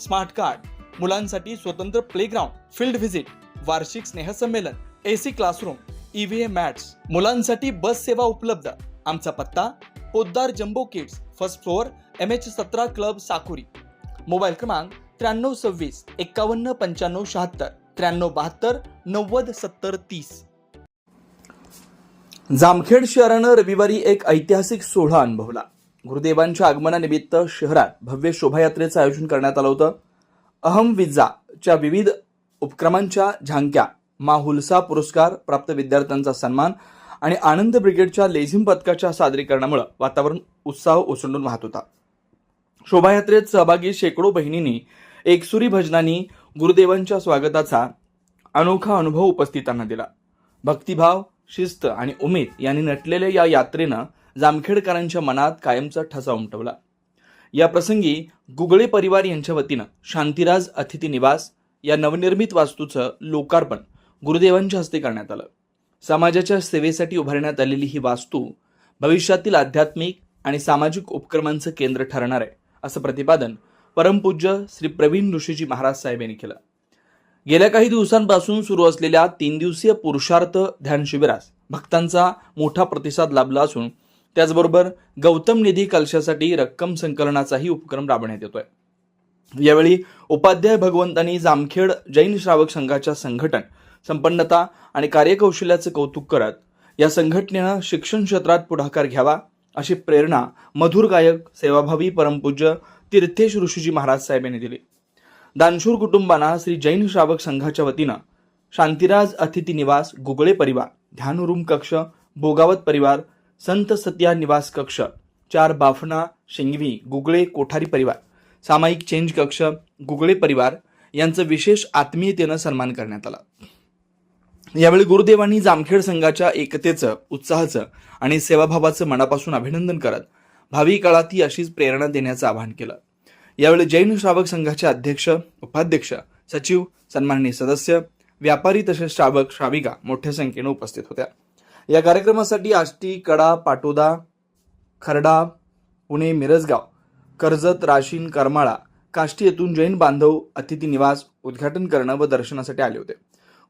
Smart card मुलांसाठी स्वतंत्र playground field visit वार्षिक स्नेहसंमेलन A C classroom EVM mats मुलांसाठी बस सेवा उपलब्ध. आमचा पत्ता Podar jumbo kids first floor M H सतरा क्लब साकुरी. मोबाईल क्रमांक त्र्याण्णव सव्वीस एक्कावन्न पंच्याण्णव शहात्तर त्र्याण्णव बहात्तर नव्वद सत्तर तीस. जामखेड शहरानं रविवारी एक ऐतिहासिक सोहळा अनुभवला. गुरुदेवांच्या आगमनानिमित्त शहरात भव्य शोभायात्रेचं आयोजन करण्यात आलं होतं. अहम विजाच्या विविध उपक्रमांच्या झांक्या मा हुलसा पुरस्कार प्राप्त विद्यार्थ्यांचा सन्मान आणि आनंद ब्रिगेडच्या लेझिम पथकाच्या सादरीकरणामुळे वातावरण उत्साह ओसंडून वाहत होता. शोभायात्रेत सहभागी शेकडो बहिणींनी एकसुरी भजनांनी गुरुदेवांच्या स्वागताचा अनोखा अनुभव उपस्थितांना दिला. भक्तिभाव शिस्त आणि उमेद यांनी नटलेल्या या यात्रेनं जामखेडकरांच्या मनात कायमचा ठसा उमटवला. या प्रसंगी गुगळे परिवार यांच्या वतीनं शांतिराज अतिथी निवास या नवनिर्मित वास्तूचं लोकार्पण गुरुदेवांच्या हस्ते करण्यात आलं. समाजाच्या सेवेसाठी उभारण्यात आलेली ही वास्तू भविष्यातील आध्यात्मिक आणि सामाजिक उपक्रमांचं केंद्र ठरणार आहे असं प्रतिपादन परमपूज्य श्री प्रवीण ऋषीजी महाराज साहेब यांनी केलं. गेल्या काही दिवसांपासून सुरू असलेल्या तीन दिवसीय पुरुषार्थ ध्यान शिबिरास भक्तांचा मोठा प्रतिसाद लाभला असून त्याचबरोबर गौतम निधी कलशासाठी रक्कम संकलनाचाही उपक्रम राबवण्यात येतोय. यावेळी उपाध्याय भगवंतांनी जामखेड जैन श्रावक संघाच्या संघटन संपन्नता आणि कार्यकौशल्याचं कौतुक करत या संघटनेनं शिक्षण क्षेत्रात पुढाकार घ्यावा अशी प्रेरणा मधुर गायक सेवाभावी परमपूज्य तीर्थेश ऋषीजी महाराज साहेब यांनी दिली. दानशूर कुटुंबांना श्री जैन श्रावक संघाच्या वतीनं शांतिराज अतिथी निवास गुगळे परिवार ध्यानरूम कक्ष भोगावत परिवार संत सत्या निवास कक्ष चार बाफना शेंगवी गुगळे कोठारी परिवार सामायिक चेंज कक्ष गुगळे परिवार यांचं विशेष आत्मीयतेनं सन्मान करण्यात आला. यावेळी गुरुदेवांनी जामखेड संघाच्या एकतेचं उत्साहाचं आणि सेवाभावाचं मनापासून अभिनंदन करत भावी काळातही अशीच प्रेरणा देण्याचं आवाहन केलं. यावेळी जैन श्रावक संघाचे अध्यक्ष उपाध्यक्ष सचिव सन्माननीय सदस्य व्यापारी तसेच श्रावक श्राविका मोठ्या संख्येनं उपस्थित होत्या. या कार्यक्रमासाठी आष्टी कडा पाटोदा खरडा पुणे मिरजगाव कर्जत राशीन करमाळा काष्टी येथून जैन बांधव अतिथी निवास उद्घाटन करणं व दर्शनासाठी आले होते.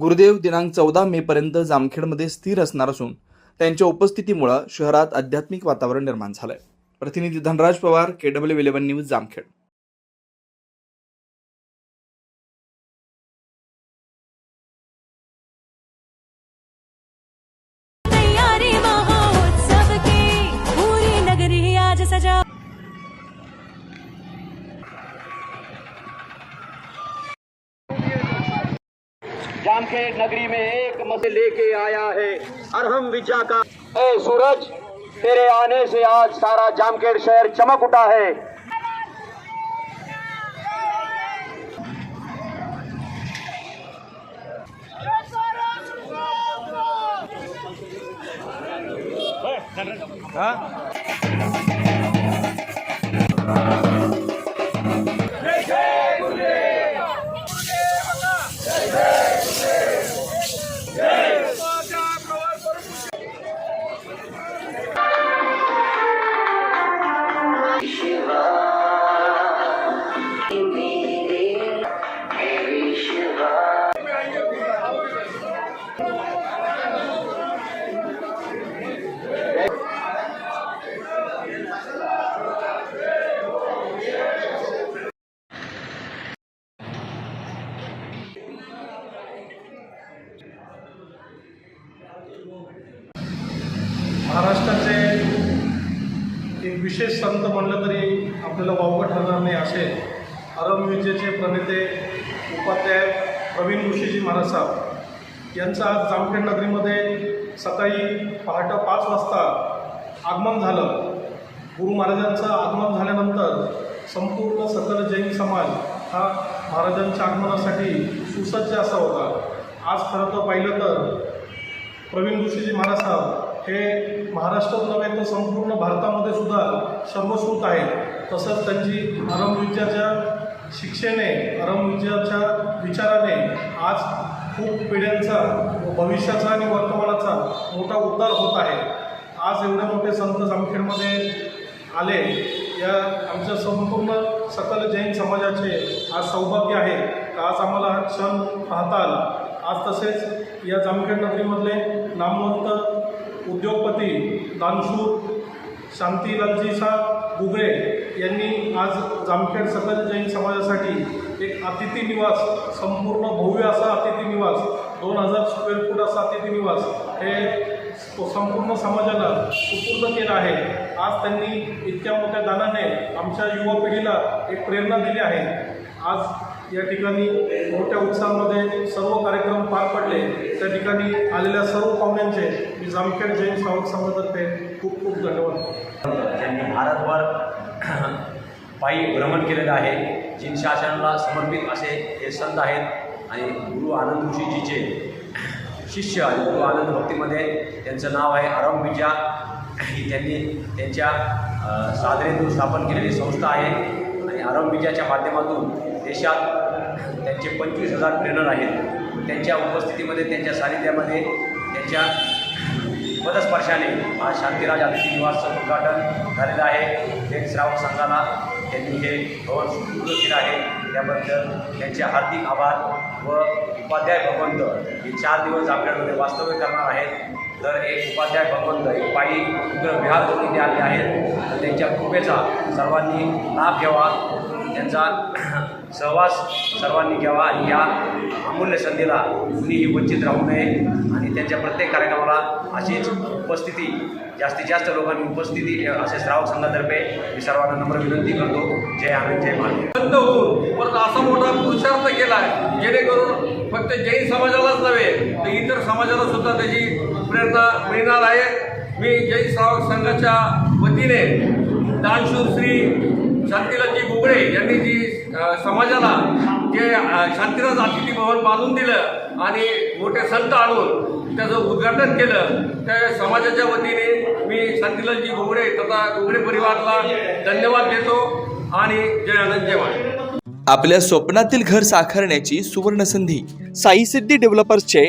गुरुदेव दिनांक चौदा मे पर्यंत जामखेडमध्ये स्थिर असणार असून त्यांच्या उपस्थितीमुळे शहरात आध्यात्मिक वातावरण निर्माण झालंय. प्रतिनिधी Dhanraj Pawar KW eleven news Jamkhed. Jamkhed नगरी में एक मसे लेके आया है। अरहम विजा का ए, सूरज, तेरे आने से आज सारा जामखेड शहर चमक उठा है। महाराष्ट्राचे संत म्हणलं तरी आपल्याला वावगं ठरणार नाही असे अरमविजेचे प्रणेते उपाध्याय प्रवीण ऋषीजी महाराज साहेब यांचं आज जामखेड नगरीमध्ये सकाळी पहाटे पाच वाजता आगमन झालं. गुरु महाराजांचं आगमन झाल्यानंतर संपूर्ण सकल जैन समाज हा महाराजांच्या आगमनासाठी सुसज्ज असा होता. आज खरं तर पाहिलं तर प्रवीण ऋषीजी महाराज साहेब हे महाराष्ट्रात नव्हे तर संपूर्ण भारतामध्ये सुद्धा सर्वश्रुत आहेत तसंच त्यांची अरमविद्याच्या शिक्षेने अरमविद्याच्या विचाराने आज खूप पिढ्यांचा व भविष्याचा आणि वर्तमानाचा मोठा उद्धार होत आहे. आज एवढे मोठे संत जामखेडमध्ये आले. या आमच्या संपूर्ण सकल जैन समाजाचे आज सौभाग्य आहे. का आज आम्हाला हा क्षण पाहता आला आज तसेच या जामखेड नगरीमधले नामवंत उद्योगपती दानशूर शांतीलालजीसा गुगळे यांनी आज जामखेड सकल जैन समाजासाठी एक अतिथी निवास संपूर्ण भव्य असा अतिथी निवास दोन हजार स्क्वेअर फूट असा अतिथी निवास हे संपूर्ण समाजाला सुपूर्द केलं आहे. आज त्यांनी इतक्या मोठ्या दानाने आमच्या युवा पिढीला एक प्रेरणा दिली आहे. आज या ठिकाणी मोठ्या उत्साहामध्ये सर्व कार्यक्रम पार पडले. त्या ठिकाणी आलेल्या सर्व पाहुण्यांचे मी जामखेड जैन सावंत समाजातर्फे खूप खूप धन्यवाद. त्यांनी भारतभर पायी भ्रमण केलेलं आहे जिन शासनाला समर्पित असे हे संत आहेत आणि गुरु आनंद ऋषीजीचे शिष्य गुरु आनंद भक्तीमध्ये त्यांचं नाव आहे आरम विजा ही त्यांनी त्यांच्या अ, सादरेतून स्थापन केलेली संस्था आहे. आणि आरम माध्यमातून देशात त्यांचे पंचवीस हजार ट्रेनर आहेत. त्यांच्या उपस्थितीमध्ये त्यांच्या सानिध्यामध्ये त्यांच्या पदस्पर्शाने आज शांतीराज अतिथी निवासचं उद्घाटन झालेलं आहे. जैन श्रावक संघाला त्यांनी हे भवन सुरू केलं आहे. त्याबद्दल त्यांचे हार्दिक आभार व उपाध्याय भगवंत हे चार दिवस आपल्याकडे वास्तव्य करणार आहेत. तर एक उपाध्याय भगवंत एक पायी उग्र विहार करून इथे आले आहेत. तर त्यांच्या कृपेचा सर्वांनी लाभ घ्यावा. त्यांचा सहवास सर्वांनी घ्यावा आणि या अमूल्य संधीला कुणीही वंचित राहू नये आणि त्यांच्या प्रत्येक कार्यक्रमाला अशीच उपस्थिती जास्तीत जास्त लोकांनी उपस्थिती असे श्रावक संघातर्फे मी सर्वांना नम्र विनंती करतो. जय आनंद जय महादेव बंद होऊन परत असा मोठा पुरुषार्थ केला आहे जेणेकरून फक्त जैन समाजालाच नव्हे तर इतर समाजाला सुद्धा त्याची प्रेरणा मिळणार आहे. मी जय श्रावक संघाच्या वतीने दानशूर श्री शांतीलालजी बुबळे यांनी जी समाजाला जे शांतीराज अतिथी भवन बांधून दिलं आणि मोठे संत आणून त्याचं उद्घाटन केलं त्या समाजाच्या वतीने मी शांतीलालजी गुगळे तथा गुगळे परिवाराला धन्यवाद देतो आणि जय आनंद जय आपल्या स्वप्नातील घर साकारण्याची सुवर्ण संधी साई सिद्धी डेव्हलपर्सचे